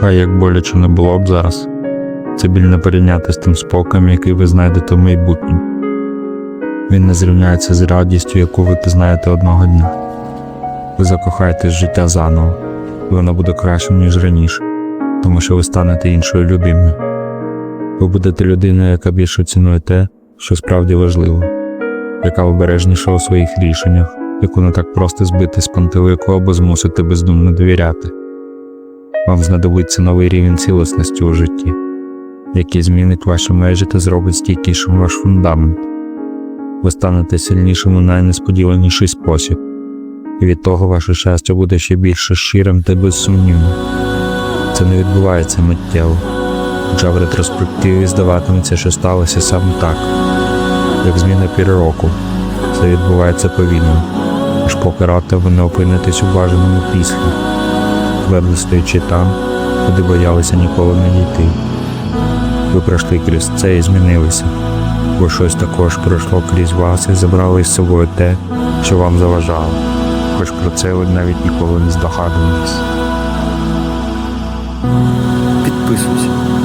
Хай як боляче не було б зараз. Це біль не порівняти з тим спокоєм, який ви знайдете в майбутньому. Він не зрівняється з радістю, яку ви пізнаєте одного дня. Ви закохаєтесь життя заново, і воно буде кращим, ніж раніше, тому що ви станете іншою людиною. Ви будете людиною, яка більше цінує те, що справді важливо, яка обережніша у своїх рішеннях, яку не так просто збити з пантелику або змусити бездумно довіряти. Вам знадобиться новий рівень цілісності у житті, який змінить ваші межі та зробить стійкішим ваш фундамент. Ви станете сильнішим у найнесподіваніший спосіб, і від того ваше щастя буде ще більше щирим та безсумнівним. Це не відбувається миттєво, хоча в ретроспективі здаватиметься, що сталося саме так, як зміна піри року. Це відбувається повільно, аж поки раптом ви не опинитесь у бажаному після, твердо стоячи там, куди боялися ніколи не дійти. Ви пройшли крізь це і змінилися, бо щось також пройшло крізь вас і забрало із собою те, що вам заважало, хоч про це ви навіть ніколи не здогадувались. Підписуйся.